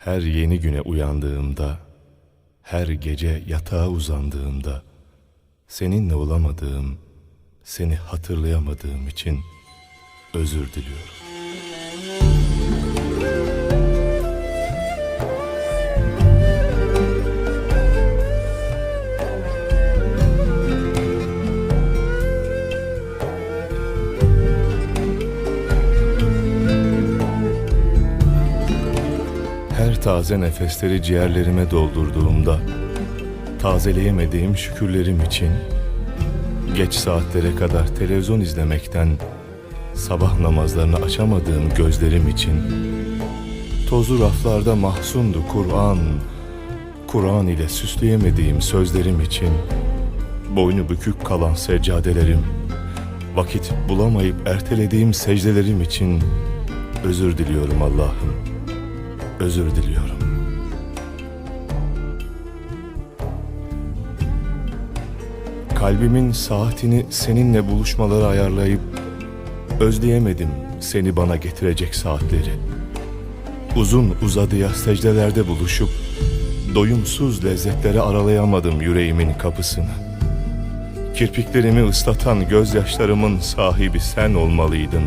Her yeni güne uyandığımda, her gece yatağa uzandığımda, seninle olamadığım, seni hatırlayamadığım için özür diliyorum. Taze nefesleri ciğerlerime doldurduğumda, tazeleyemediğim şükürlerim için, geç saatlere kadar televizyon izlemekten, sabah namazlarını açamadığım gözlerim için, tozu raflarda mahzundu Kur'an, Kur'an ile süsleyemediğim sözlerim için, boynu bükük kalan seccadelerim, vakit bulamayıp ertelediğim secdelerim için özür diliyorum Allah'ım özür diliyorum. Kalbimin saatini seninle buluşmalara ayarlayıp özleyemedim seni bana getirecek saatleri. Uzun uzadıya secdelerde buluşup doyumsuz lezzetleri aralayamadım yüreğimin kapısını. Kirpiklerimi ıslatan gözyaşlarımın sahibi sen olmalıydın.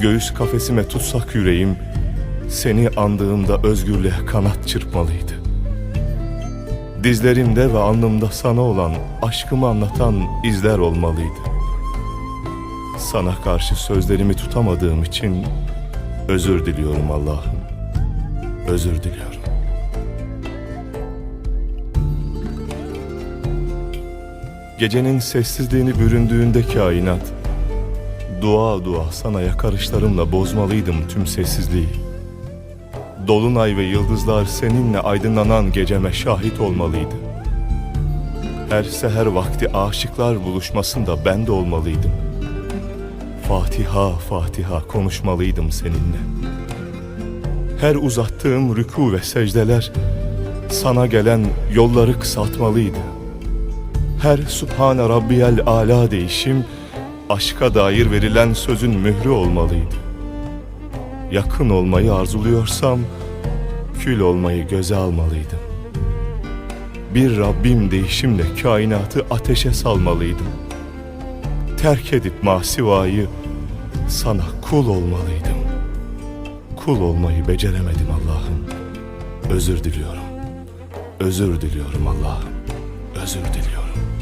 Göğüs kafesime tutsak yüreğim seni andığımda özgürlüğe kanat çırpmalıydı. Dizlerimde ve alnımda sana olan aşkımı anlatan izler olmalıydı. Sana karşı sözlerimi tutamadığım için özür diliyorum Allah'ım. Özür diliyorum. Gecenin sessizliğini büründüğünde kainat, dua dua sana yakarışlarımla bozmalıydım tüm sessizliği. Dolunay ve yıldızlar seninle aydınlanan geceme şahit olmalıydı. Her seher vakti aşıklar buluşmasında ben de olmalıydım. Fatiha Fatiha konuşmalıydım seninle. Her uzattığım rükû ve secdeler sana gelen yolları kısaltmalıydı. Her Subhane Rabbiyel Ala değişim aşka dair verilen sözün mührü olmalıydı yakın olmayı arzuluyorsam kül olmayı göze almalıydım. Bir Rabbim değişimle kainatı ateşe salmalıydım. Terk edip masivayı sana kul olmalıydım. Kul olmayı beceremedim Allah'ım. Özür diliyorum. Özür diliyorum Allah'ım. Özür diliyorum.